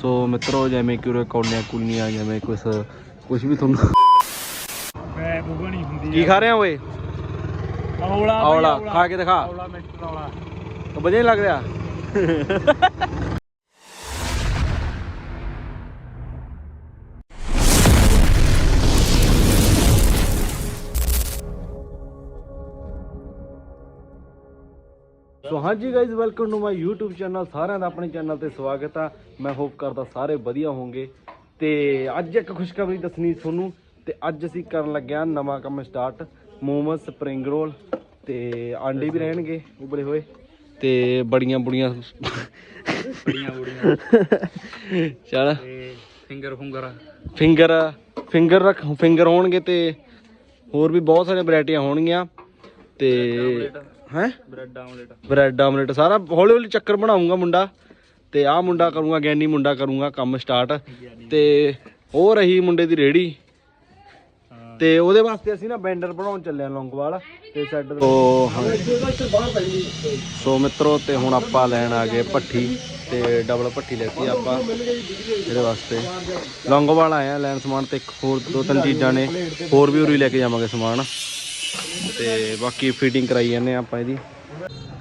ਸੋ ਮਿੱਤਰੋ ਜਿਵੇਂ ਕਿ ਉਰੇ ਕੌਲੀਆਂ ਕੁਲੀਆਂ ਜਿਵੇਂ ਕੁਛ ਕੁਝ ਵੀ ਤੁਹਾਨੂੰ ਮੈਂ ਬੁਗਾ ਨਹੀਂ ਹੁੰਦੀ ਕੀ ਖਾ ਰਹੇ ਹੋ ਓਏ? ਔਲਾ ਔਲਾ ਖਾ ਕੇ ਦਿਖਾ। ਔਲਾ ਮਿਸਟਰ ਔਲਾ ਵਧੀਆ ਨੀ ਲੱਗ ਰਿਹਾ। ਸੋ ਹਾਂਜੀ guys welcome to my YouTube channel ਸਾਰਿਆਂ ਦਾ ਆਪਣੇ ਚੈਨਲ ਤੇ ਸਵਾਗਤ ਆ। ਮੈਂ ਹੋਪ ਕਰਦਾ ਸਾਰੇ ਵਧੀਆ ਹੋਵੋਗੇ। ਤੇ ਅੱਜ ਇੱਕ ਖੁਸ਼ਖਬਰੀ ਦੱਸਣੀ ਤੁਹਾਨੂੰ। ਤੇ ਅੱਜ ਅਸੀਂ ਕਰਨ ਲੱਗਿਆ ਨਵਾਂ ਕੰਮ ਸਟਾਰਟ ਮੋਮੋਸ ਸਪਰਿੰਗ ਰੋਲ ਤੇ ਆਂਡੇ ਵੀ ਰਹਿਣਗੇ ਉਬਲੇ ਹੋਏ। ਤੇ ਬੜੀਆਂ ਬੁੜੀਆਂ। ਬੜੀਆਂ ਬੁੜੀਆਂ। ਚਲ। ਫਿੰਗਰ ਫੁੰਗਰ। ਫਿੰਗਰ ਫਿੰਗਰ ਰੱਖ ਫਿੰਗਰ ਹੋਣਗੇ ਤੇ ਹੋਰ ਵੀ ਬਹੁਤ ਸਾਰੀਆਂ ਵੈਰਾਈਟੀਆਂ ਹੋਣਗੀਆਂ। ਤੇ ਹੈ? Bread omelette. ਬ੍ਰੈਡ ਆਮਲੇਟ ਸਾਰਾ ਹੌਲੀ ਹੌਲੀ ਚੱਕਰ ਬਣਾਉਂਗਾ ਮੁੰਡਾ। ਤੇ ਆਹ ਮੁੰਡਾ ਕਰੂੰਗਾ ਗਿਆਨੀ ਮੁੰਡਾ ਕਰੂੰਗਾ ਕੰਮ ਸਟਾਰਟ ਤੇ ਉਹ ਰਹੀ ਮੁੰਡੇ ਦੀ ਰੇੜੀ। ਤੇ ਉਹਦੇ ਵਾਸਤੇ ਅਸੀਂ ਨਾ ਬੈਂਡਰ ਬਣਾਉਣ ਚੱਲੇ ਆ ਲੌਂਗਵਾਲ। ਤੇ ਸੈੱਟ ਸੋ ਮਿੱਤਰੋ ਤੇ ਹੁਣ ਆਪਾਂ ਲੈਣ ਆ ਗਏ ਭੱਠੀ। ਤੇ ਡਬਲ ਭੱਠੀ ਲੈਤੀ ਆਪਾਂ ਇਹਦੇ ਵਾਸਤੇ। ਲੌਂਗੋਵਾਲ ਆਏ ਆ ਲੈਣ ਸਮਾਨ ਤੇ ਇੱਕ ਹੋਰ ਦੋ ਤਿੰਨ ਚੀਜ਼ਾਂ ਨੇ। ਹੋਰ ਵੀ ਉਰੀ ਲੈ ਕੇ ਜਾਵਾਂਗੇ ਸਮਾਨ। ਤੇ ਬਾਕੀ ਫੀਡਿੰਗ ਕਰਾਈ ਜਾਂਦੇ ਆ ਆਪਾਂ ਇਹਦੀ।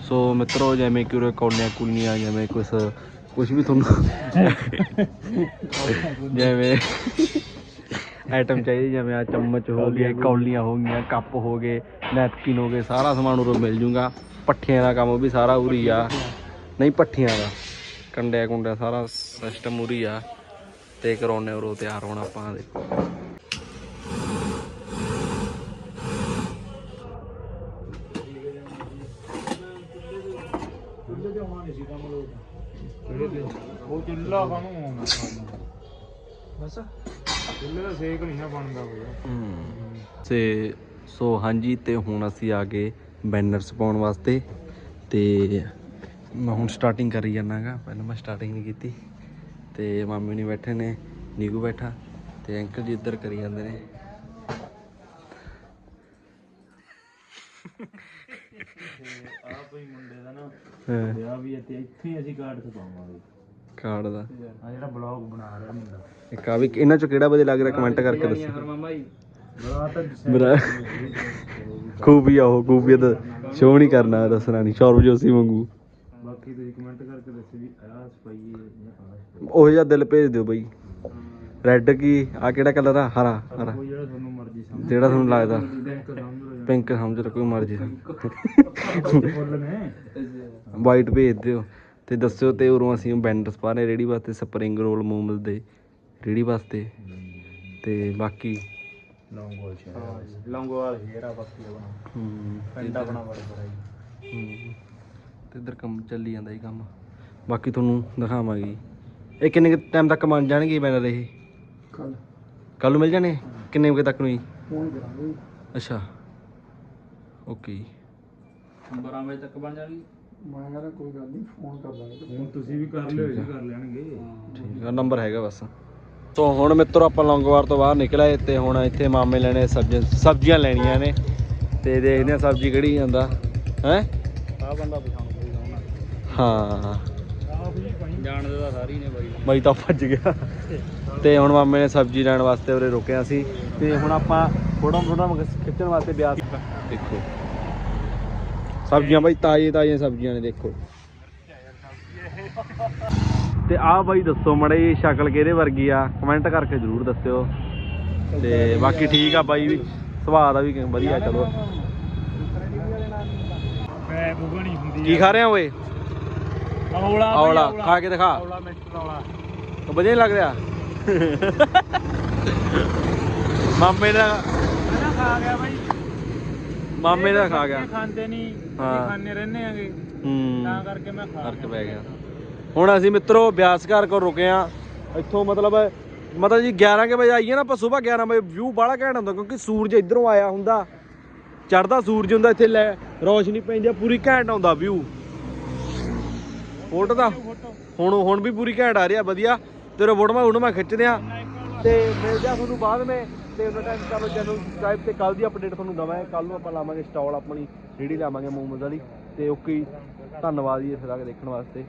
ਸੋ ਮਿੱਤਰੋ ਜਿਵੇਂ ਕਿ ਉਰੇ ਕੌਲੀਆਂ ਕੁਲੀਆਂ ਜਿਵੇਂ ਕੁਛ ਕੁਝ ਵੀ ਤੁਹਾਨੂੰ ਜਿਵੇਂ ਆਈਟਮ ਚਾਹੀਦੇ ਜਿਵੇਂ ਆ ਚਮਚ ਹੋ ਗਏ ਕੌਲੀਆਂ ਹੋ ਗਈਆਂ ਕੱਪ ਹੋ ਗਏ ਨੈਪਕਿਨ ਹੋ ਗਏ ਸਾਰਾ ਸਮਾਨ ਉਰੋਂ ਮਿਲ ਜੂਗਾ। ਪੱਠਿਆਂ ਦਾ ਕੰਮ ਵੀ ਸਾਰਾ ਉਰੀ ਆ। ਨਹੀਂ ਪੱਠਿਆਂ ਦਾ। ਕੰਡਿਆ ਕੁੰਡਿਆ ਸਾਰਾ ਸਿਸਟਮ ਉਰੀ ਆ। ਤੇ ਕਰਾਉਣੇ ਉਰੋਂ ਤਿਆਰ ਹੋਣਾ ਆਪਾਂ ਦੇਖੋ ਉਹ ਚੁੱਲਾ ਕਾਨੂੰ ਬਸ। ਚੁੱਲੇ ਦਾ ਸੇਕ ਨਹੀਂ ਨਾ ਬਣਦਾ ਹੋਇਆ ਤੇ ਸੋ ਹਾਂਜੀ ਤੇ ਹੁਣ ਅਸੀਂ ਆ ਗਏ ਬੈਨਰਸ ਪਾਉਣ ਵਾਸਤੇ। ਤੇ ਮੈਂ ਹੁਣ ਸਟਾਰਟਿੰਗ ਕਰੀ ਜਾਣਾਗਾ ਪਹਿਲਾਂ ਮੈਂ ਸਟਾਰਟਿੰਗ ਨਹੀਂ ਕੀਤੀ। ਤੇ ਮਾਮੀ ਨਹੀਂ ਬੈਠੇ ਨੇ ਨੀਗੂ ਬੈਠਾ। ਤੇ ਅੰਕਲ ਜੀ ਇੱਧਰ ਕਰੀ ਜਾਂਦੇ ਨੇ। ਆ ਕੋਈ ਮੁੰਡੇ ਦਾ ਨਾ ਹਾਂ, ਵਿਆਹ ਵੀ ਹੈ ਤੇ ਇੱਥੇ ਹੀ ਅਸੀਂ ਕਾਰਡ ਛਪਾਵਾਂਗੇ। ਕਾਰਡ ਦਾ। ਆ ਜਿਹੜਾ ਬਲੌਗ ਬਣਾ ਰਿਹਾ ਮੁੰਡਾ। ਇੱਕ ਆ ਵੀ ਇਹਨਾਂ ਚੋਂ ਕਿਹੜਾ ਵਧੀਆ ਲੱਗ ਰਿਹਾ ਕਮੈਂਟ ਕਰਕੇ ਦੱਸੋ। ਮਾਮਾ ਜੀ ਬੜਾ ਤਾਂ ਮੇਰਾ ਖੂਬੀਆ ਉਹ ਖੂਬੀਆ ਦਾ ਸ਼ੋਅ ਨਹੀਂ ਕਰਨਾ ਦੱਸਣਾ ਨਹੀਂ ਸ਼ੌਰਵ ਜੋਸੀ ਵਾਂਗੂ। ਬਾਕੀ ਤੁਸੀਂ ਕਮੈਂਟ ਕਰਕੇ ਦੱਸੋ ਵੀ ਆਹ ਸਪਾਈਏ ਜਾਂ ਆਹ ਉਹ ਜਿਹਾ ਦਿਲ ਭੇਜ ਦਿਓ ਬਈ। ਰੈੱਡ ਕੀ ਆ ਕਿਹੜਾ ਕਲਰ ਆ? ਹਰਾ ਹਰਾ। ਕੋਈ ਜਿਹੜਾ ਤੁਹਾਨੂੰ ਮਰਜ਼ੀ ਸਮਝ। ਜਿਹੜਾ ਤੁਹਾਨੂੰ ਲੱਗਦਾ। ਸਮਝ ਪਿੰਕ ਸਮਝ ਲਓ ਕੋਈ ਮਰਜ਼ੀ ਵਾਈਟ ਭੇਜ ਦਿਓ ਤੇ ਦੱਸਿਓ ਤੇ ਉਰੋਂ ਅਸੀਂ ਬੈਂਡਰਸ ਪਾ ਰਹੇ ਰੇੜੀ ਵਾਸਤੇ ਸਪਰਿੰਗ ਰੋਲ ਮੋਮਸ ਦੇ ਰੇੜੀ ਵਾਸਤੇ। ਤੇ ਬਾਕੀ ਲੌਂਗੋਵਾਲ ਸ਼ਹਿਰ ਲੌਂਗੋਵਾਲ ਸ਼ਹਿਰ ਆ ਬਾਕੀ ਆਪਣਾ। ਹੂੰ ਪਿੰਡ ਆਪਣਾ ਬੜਾ ਬੜਾ ਜੀ ਹੂੰ। ਤੇ ਇੱਧਰ ਕੰਮ ਚੱਲੀ ਜਾਂਦਾ ਇਹ ਕੰਮ। ਬਾਕੀ ਤੁਹਾਨੂੰ ਦਿਖਾਵਾਂਗੇ। ਇਹ ਕਿੰਨੇ ਟਾਈਮ ਤੱਕ ਬਣ ਜਾਣਗੇ ਬੈਨਰ ਇਹ? ਕੱਲ ਕੱਲ ਨੂੰ ਮਿਲ ਜਾਣੇ? ਕਿੰਨੇ ਵਜੇ ਤੱਕ ਨੂੰ ਜੀ? ਫੋਨ ਕਰਾਂਗੇ। ਅੱਛਾ। ਓਕੇ 12 ਵਜੇ ਤੱਕ ਬਣ ਜਾਣਗੇ? ਮੈਂ ਕਹਿੰਦਾ ਕੋਈ ਗੱਲ ਨਹੀਂ ਫੋਨ ਕਰ ਦਾਂਗੇ ਹੁਣ ਤੁਸੀਂ ਵੀ ਕਰ ਲਿਓ ਜੀ ਕਰ ਲੈਣਗੇ। ਠੀਕ ਆ ਨੰਬਰ ਹੈਗਾ ਬਸ। ਸੋ ਹੁਣ ਮਿੱਤਰੋ ਆਪਾਂ ਲੌਂਗਵਾਰ ਤੋਂ ਬਾਹਰ ਨਿਕਲ ਆਏ ਤੇ ਹੁਣ ਇੱਥੇ ਮਾਮੇ ਲੈਣੇ ਸਬਜ਼ੀਆਂ ਸਬਜ਼ੀਆਂ ਲੈਣੀਆਂ ਨੇ ਤੇ ਦੇਖਦੇ ਆ ਸਬਜ਼ੀ ਕਿਹੜੀ ਜਾਂਦਾ। ਹੈ? ਆ ਬੰਦਾ ਪਛਾਣ ਕੋਈ ਨਾ ਹਾਂ। ਆ ਵੀ ਜਾਣਦੇ ਤਾਂ ਸਾਰੀ ਨੇ ਬਾਈ। ਬਾਈ ਤਾਂ ਭੱਜ ਗਿਆ। ਤੇ ਹੁਣ ਮਾਮੇ ਨੇ ਸਬਜ਼ੀ ਲੈਣ ਵਾਸਤੇ ਉਰੇ ਰੁਕਿਆ ਸੀ। ਤੇ ਹੁਣ ਆਪਾਂ ਥੋੜਾ ਥੋੜਾ ਖਿੱਚਣ ਵਾਸਤੇ ਬਿਆਸ ਦੇਖੋ। ਸਬਜ਼ੀਆਂ ਬਾਈ ਤਾਜ਼ੀਆਂ ਤਾਜ਼ੀਆਂ ਸਬਜ਼ੀਆਂ ਨੇ ਦੇਖੋ। ਤੇ ਆਹ ਬਾਈ ਦੱਸੋ ਮੜੇ ਸ਼ਕਲ ਕਿਹਦੇ ਵਰਗੀ ਆ? ਕਮੈਂਟ ਕਰਕੇ ਜਰੂਰ ਦੱਸਿਓ। ਤੇ ਬਾਕੀ ਠੀਕ ਆ ਬਾਈ ਵੀ। ਸੁਭਾਅ ਦਾ ਵੀ ਵਧੀਆ ਚਲੋ। ਮੈਂ ਬੁਗਾ ਨਹੀਂ ਹੁੰਦੀ ਕੀ ਖਾ ਰਹੇ ਹੋ ਓਏ? ਔਲਾ ਔਲਾ ਖਾ ਕੇ ਦਿਖਾ। ਔਲਾ ਮਿਸਟਰ ਔਲਾ ਵਧੀਆ ਨੀ ਲੱਗ ਰਿਹਾ? ਮਾਮੇ ਦਾ ਖਾ ਗਿਆ ਬਾਈ। ਮਾਮੇ ਦਾ ਖਾ ਗਿਆ। ਖਾਂਦੇ ਨਹੀਂ ਹਾਂ। ਖਾਣੇ ਰਹਿੰਦੇ ਆਂਗੇ। ਹੂੰ। ਤਾਂ ਕਰਕੇ ਮੈਂ ਖਾ ਫ਼ਰਕ ਪੈ ਗਿਆ। ਹੁਣ ਅਸੀਂ ਮਿੱਤਰੋ ਬਿਆਸਘਰ ਕੋਲ ਰੁਕੇ ਆ। ਇੱਥੋਂ ਮਤਲਬ ਮਤਲਬ ਜੀ 11 ਕੇ ਵਜੇ ਆਈਏ ਨਾ ਆਪਾਂ ਸਵੇਰ 11 ਵਜੇ ਵਿਊ ਬਾਹਲਾ ਘੈਂਟ ਹੁੰਦਾ ਕਿਉਂਕਿ ਸੂਰਜ ਇਧਰੋਂ ਆਇਆ ਹੁੰਦਾ। ਚੜਦਾ ਸੂਰਜ ਹੁੰਦਾ ਇੱਥੇ ਲੈ ਰੋਸ਼ਨੀ ਪੈਂਦੀ ਆ ਪੂਰੀ ਘੈਂਟ ਆਉਂਦਾ ਵਿਊ ਫੋਟੋ ਦਾ ਹੁਣ ਹੁਣ ਵੀ ਪੂਰੀ ਘੈਂਟ ਆ ਰਹੀ ਆ ਵਧੀਆ। ਤੇਰੇ ਫੋਟੋਆਂ ਫੋਟੋਆਂ ਖਿੱਚਦੇ ਆ। ਤੇ ਮਿਲਦੇ ਆ ਤੁਹਾਨੂੰ ਬਾਅਦ ਵਿੱਚ। ਤੇ ਉਹਨਾਂ ਟਾਈਮ ਚਲੋ ਚੈਨਲ ਸਬਸਕ੍ਰਾਈਬ ਤੇ ਕੱਲ ਦੀ ਅਪਡੇਟ ਤੁਹਾਨੂੰ ਦਵਾਂਗੇ ਕੱਲ ਨੂੰ ਆਪਾਂ ਲਾਵਾਂਗੇ ਸਟਾਲ ਆਪਣੀ ਰੇੜੀ ਲਾਵਾਂਗੇ ਮੋਮੋਜ਼ ਵਾਲੀ। ਤੇ ਓਕੇ ਧੰਨਵਾਦ ਜੀ ਇਸ ਰਾਗ ਦੇਖਣ ਵਾਸਤੇ।